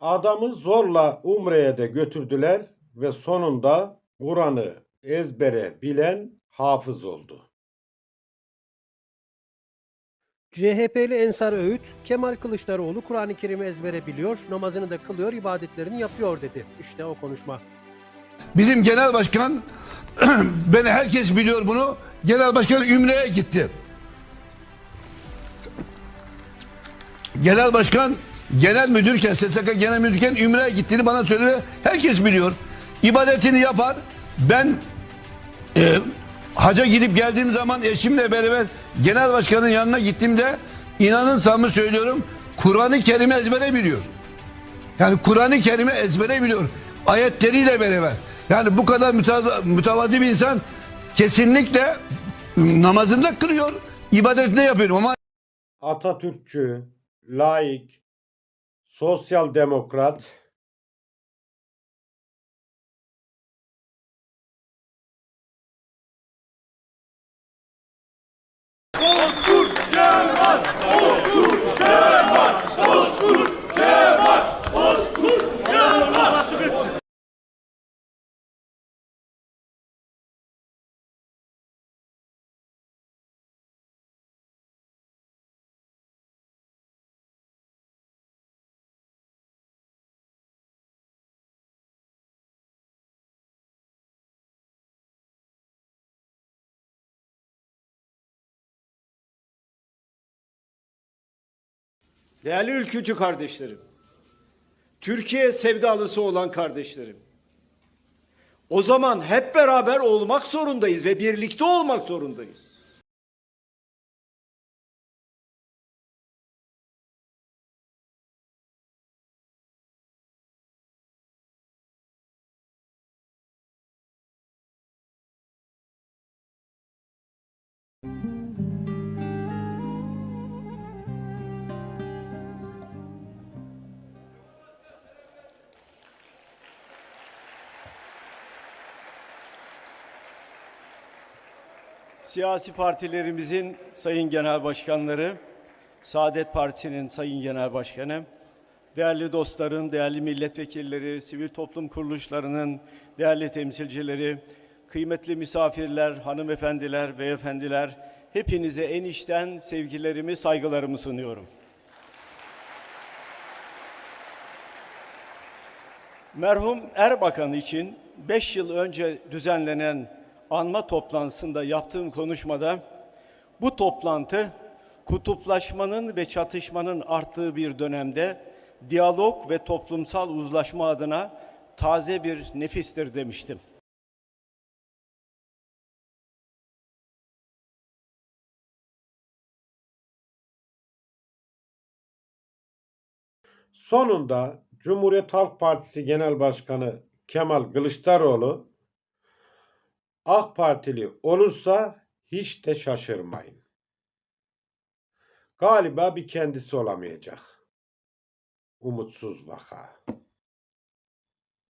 Adamı zorla Umre'ye de götürdüler ve sonunda Kur'an'ı ezbere bilen hafız oldu. CHP'li Ensar Öğüt, Kemal Kılıçdaroğlu Kur'an-ı Kerim'i ezbere biliyor, namazını da kılıyor, ibadetlerini yapıyor dedi. İşte o konuşma. Bizim genel başkan beni herkes biliyor bunu. Genel başkan Ümre'ye gitti. Genel başkan genel müdürken SSK genel müdürken Ümre'ye gittiğini bana söyledi. Herkes biliyor. İbadetini yapar. Ben e, haca gidip geldiğim zaman eşimle beraber genel başkanın yanına gittiğimde inanın samimi söylüyorum Kur'an-ı Kerim'i ezbere biliyor. Yani Kur'an-ı Kerim'i ezbere biliyor. Ayetleriyle beraber. Yani bu kadar müteva- mütevazi bir insan kesinlikle namazında kılıyor, ibadetinde yapıyor ama Atatürkçü, laik, sosyal demokrat, Değerli ülkücü kardeşlerim, Türkiye sevdalısı olan kardeşlerim, o zaman hep beraber olmak zorundayız ve birlikte olmak zorundayız. Siyasi partilerimizin sayın genel başkanları, Saadet Partisi'nin sayın genel başkanı, değerli dostların, değerli milletvekilleri, sivil toplum kuruluşlarının değerli temsilcileri, kıymetli misafirler, hanımefendiler, beyefendiler, hepinize en içten sevgilerimi, saygılarımı sunuyorum. Merhum Erbakan için 5 yıl önce düzenlenen anma toplantısında yaptığım konuşmada bu toplantı kutuplaşmanın ve çatışmanın arttığı bir dönemde diyalog ve toplumsal uzlaşma adına taze bir nefistir demiştim. Sonunda Cumhuriyet Halk Partisi Genel Başkanı Kemal Kılıçdaroğlu AK Partili olursa hiç de şaşırmayın. Galiba bir kendisi olamayacak. Umutsuz vaka.